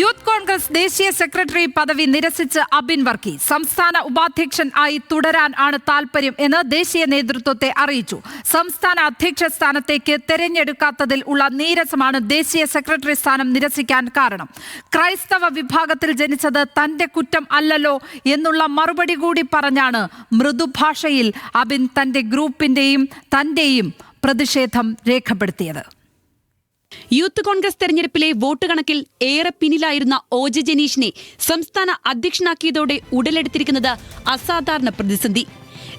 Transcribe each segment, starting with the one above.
Youth Congress ദേശീയ secretary പദവി നിരസിച്ച് അബിൻ വർക്കി. സംസ്ഥാന ഉപാധ്യക്ഷൻ ആയി തുടരാൻ ആണ് താൽപര്യം എന്ന് ദേശീയ നേതൃത്വത്തെ അറിയിച്ചു. സംസ്ഥാന അധ്യക്ഷ സ്ഥാനത്തേക്ക് തെരഞ്ഞെടുക്കാത്തതിൽ ഉള്ള നീരസമാണ് ദേശീയ സെക്രട്ടറി സ്ഥാനം നിരസിക്കാൻ കാരണം. ക്രൈസ്തവ വിഭാഗത്തിൽ ജനിച്ചത് തന്റെ കുറ്റം അല്ലല്ലോ എന്നുള്ള മറുപടി കൂടി പറഞ്ഞാണ് മൃദുഭാഷയിൽ അബിൻ തന്റെ ഗ്രൂപ്പിന്റെയും തന്റെയും പ്രതിഷേധം രേഖപ്പെടുത്തിയത്. യൂത്ത് കോൺഗ്രസ് തെരഞ്ഞെടുപ്പിലെ വോട്ട് കണക്കിൽ ഏറെ പിന്നിലായിരുന്ന ഒ ജെ ജനീഷിനെ സംസ്ഥാന അധ്യക്ഷനാക്കിയതോടെ ഉടലെടുത്തിരിക്കുന്നത് അസാധാരണ പ്രതിസന്ധി.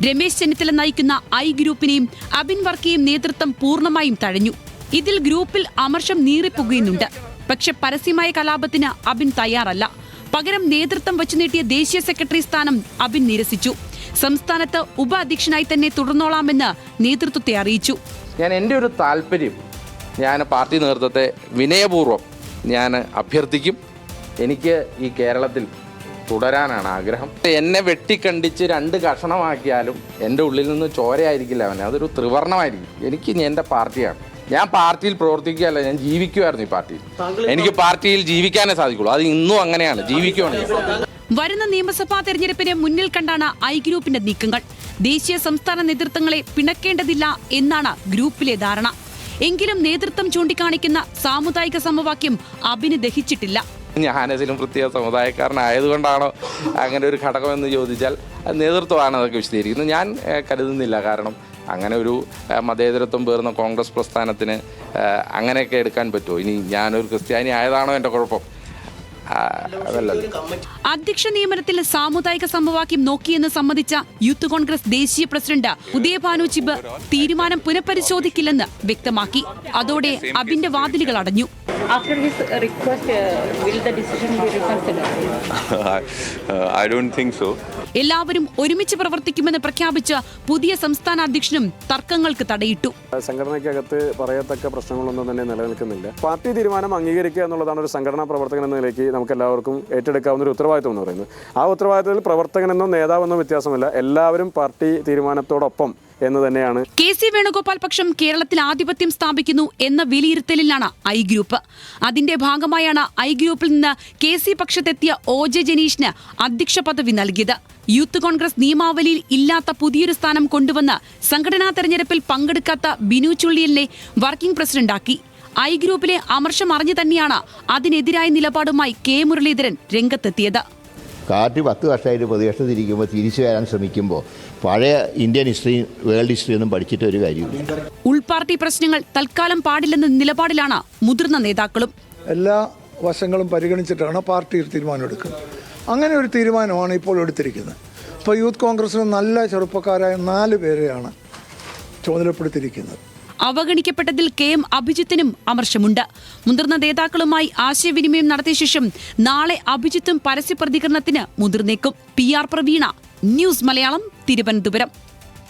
രമേശ് ചെന്നിത്തല നയിക്കുന്ന ഐ ഗ്രൂപ്പിനെയും അബിൻ വർക്കിയും നേതൃത്വം പൂർണമായും തഴഞ്ഞു. ഇതിൽ ഗ്രൂപ്പിൽ അമർഷം നീറിപ്പുകയുന്നുണ്ട്. പക്ഷെ പരസ്യമായ കലാപത്തിന് അബിൻ തയ്യാറല്ല. പകരം നേതൃത്വം വച്ചു നീട്ടിയ ദേശീയ സെക്രട്ടറി സ്ഥാനം അബിൻ നിരസിച്ചു. സംസ്ഥാനത്ത് ഉപാധ്യക്ഷനായി തന്നെ തുടർന്നോളാമെന്ന് നേതൃത്വത്തെ അറിയിച്ചു. ഞാൻ എന്റെ ഒരു താല്പര്യം ഞാൻ പാർട്ടി നേതൃത്വത്തെ വിനയപൂർവം ഞാൻ അഭ്യർത്ഥിക്കും. എനിക്ക് ഈ കേരളത്തിൽ തുടരാനാണ് ആഗ്രഹം. എന്നെ വെട്ടിക്കണ്ടിച്ച് രണ്ട് കഷണമാക്കിയാലും എന്റെ ഉള്ളിൽ നിന്ന് ചോരയായിരിക്കില്ല അവനെ. അതൊരു ത്രിവർണമായിരിക്കും. എനിക്ക് എന്റെ പാർട്ടിയാണ്. ഞാൻ പാർട്ടിയിൽ പ്രവർത്തിക്കുകയല്ല ഞാൻ ജീവിക്കുമായിരുന്നു ഈ പാർട്ടിയിൽ. എനിക്ക് പാർട്ടിയിൽ ജീവിക്കാനേ സാധിക്കുള്ളൂ. അത് ഇന്നും അങ്ങനെയാണ്. ജീവിക്കുകയാണ് വരുന്ന നിയമസഭാ തെരഞ്ഞെടുപ്പിനെ മുന്നിൽ കണ്ടാണ് ഐ ഗ്രൂപ്പിന്റെ നീക്കങ്ങൾ. ദേശീയ സംസ്ഥാന നേതൃത്വങ്ങളെ പിണക്കേണ്ടതില്ല എന്നാണ് ഗ്രൂപ്പിലെ ധാരണ. എങ്കിലും നേതൃത്വം ചൂണ്ടിക്കാണിക്കുന്ന സാമുദായിക സമവാക്യം അഭിന് ദഹിച്ചിട്ടില്ല ഞാനതിലും പ്രത്യേക സമുദായക്കാരനായതുകൊണ്ടാണോ അങ്ങനെ ഒരു ഘടകമെന്ന് ചോദിച്ചാൽ നേതൃത്വമാണ് അതൊക്കെ വിശദീകരിക്കുന്നത് ഞാൻ കരുതുന്നില്ല. കാരണം അങ്ങനെ ഒരു മതേതരത്വം പേർന്ന കോൺഗ്രസ് പ്രസ്ഥാനത്തിന് അങ്ങനെയൊക്കെ എടുക്കാൻ പറ്റുമോ? ഇനി ഞാനൊരു ക്രിസ്ത്യാനി ആയതാണോ എന്റെ കുഴപ്പം? അധ്യക്ഷ നിയമനത്തിൽ സാമുദായിക സമവാക്യം നോക്കിയെന്ന് സമ്മതിച്ച യൂത്ത് കോൺഗ്രസ് ദേശീയ പ്രസിഡന്റ് ഉദയഭാനു ചിബ് തീരുമാനം പുനഃപരിശോധിക്കില്ലെന്ന് വ്യക്തമാക്കി. അതോടെ അബിന്റെ വാതിലുകൾ അടഞ്ഞു. After his uh, request, will the decision be reconsidered? I don't think so. എല്ലാവരും ഒരുമിച്ച് പ്രവർത്തിക്കുമെന്ന് പ്രഖ്യാപിച്ച പുതിയ സംസ്ഥാന അധ്യക്ഷനും തർക്കങ്ങൾക്ക് തടയിട്ടു. സംഘടനയ്ക്കകത്ത് പറയത്തക്ക പ്രശ്നങ്ങളൊന്നും തന്നെ നിലനിൽക്കുന്നില്ല. പാർട്ടി തീരുമാനം അംഗീകരിക്കുക എന്നുള്ളതാണ് ഒരു സംഘടനാ പ്രവർത്തകൻ എന്ന നിലയ്ക്ക് നമുക്ക് എല്ലാവർക്കും ഏറ്റെടുക്കാവുന്ന ഒരു ഉത്തരവാദിത്വം എന്ന് പറയുന്നത്. ആ ഉത്തരവാദിത്തത്തിൽ പ്രവർത്തകനെന്നോ നേതാവെന്നോ വ്യത്യാസമില്ല എല്ലാവരും പാർട്ടി തീരുമാനത്തോടൊപ്പം എന്ന് തന്നെയാണ്. കെ സി വേണുഗോപാൽ പക്ഷം കേരളത്തിൽ ആധിപത്യം സ്ഥാപിക്കുന്നു എന്ന വിലയിരുത്തലിലാണ് ഐ ഗ്രൂപ്പ്. അതിന്റെ ഭാഗമായാണ് ഐ ഗ്രൂപ്പിൽ നിന്ന് കെ സി പക്ഷത്തെത്തിയ ഒ ജെ ജനീഷിന് അധ്യക്ഷ പദവി നൽകിയത്. യൂത്ത് കോൺഗ്രസ് നിയമാവലിയിൽ ഇല്ലാത്ത പുതിയൊരു സ്ഥാനം കൊണ്ടുവന്ന് സംഘടനാ തെരഞ്ഞെടുപ്പിൽ പങ്കെടുക്കാത്ത ബിനു ചുള്ളിയലിനെ വർക്കിംഗ് പ്രസിഡന്റാക്കി. ഐ ഗ്രൂപ്പിലെ അമർഷം അറിഞ്ഞു തന്നെയാണ് അതിനെതിരായ നിലപാടുമായി കെ മുരളീധരൻ രംഗത്തെത്തിയത്. കാറ്റ് പത്ത് വർഷമായിട്ട് പ്രതിപക്ഷത്തിരിക്കുമ്പോൾ തിരിച്ചു വരാൻ ശ്രമിക്കുമ്പോൾ പഴയ ഇന്ത്യൻ ഹിസ്റ്ററി വേൾഡ് ഹിസ്റ്ററി ഒന്നും പഠിച്ചിട്ട് ഒരു കാര്യമില്ല. ഉൾപാർട്ടി പ്രശ്നങ്ങൾ തൽക്കാലം പാടില്ലെന്ന നിലപാടിലാണ് മുതിർന്ന നേതാക്കളും. എല്ലാ വശങ്ങളും പരിഗണിച്ചിട്ടാണ് പാർട്ടി ഒരു തീരുമാനമെടുക്കുന്നത് അങ്ങനെ ഒരു തീരുമാനമാണ് ഇപ്പോൾ എടുത്തിരിക്കുന്നത്. ഇപ്പോൾ യൂത്ത് കോൺഗ്രസിന് നല്ല ചെറുപ്പക്കാരായ നാല് പേരെയാണ് ചുമതലപ്പെടുത്തിയിരിക്കുന്നത്. അവഗണിക്കപ്പെട്ടതിൽ കെ എം അഭിജിത്തിനും അമർഷമുണ്ട്. മുതിർന്ന നേതാക്കളുമായി ആശയവിനിമയം നടത്തിയ ശേഷം നാളെ അഭിജിത്തും പരസ്യ പ്രതികരണത്തിന് മുതിർന്നേക്കും. P R Praveena news Malayalam Thiruvananthapuram.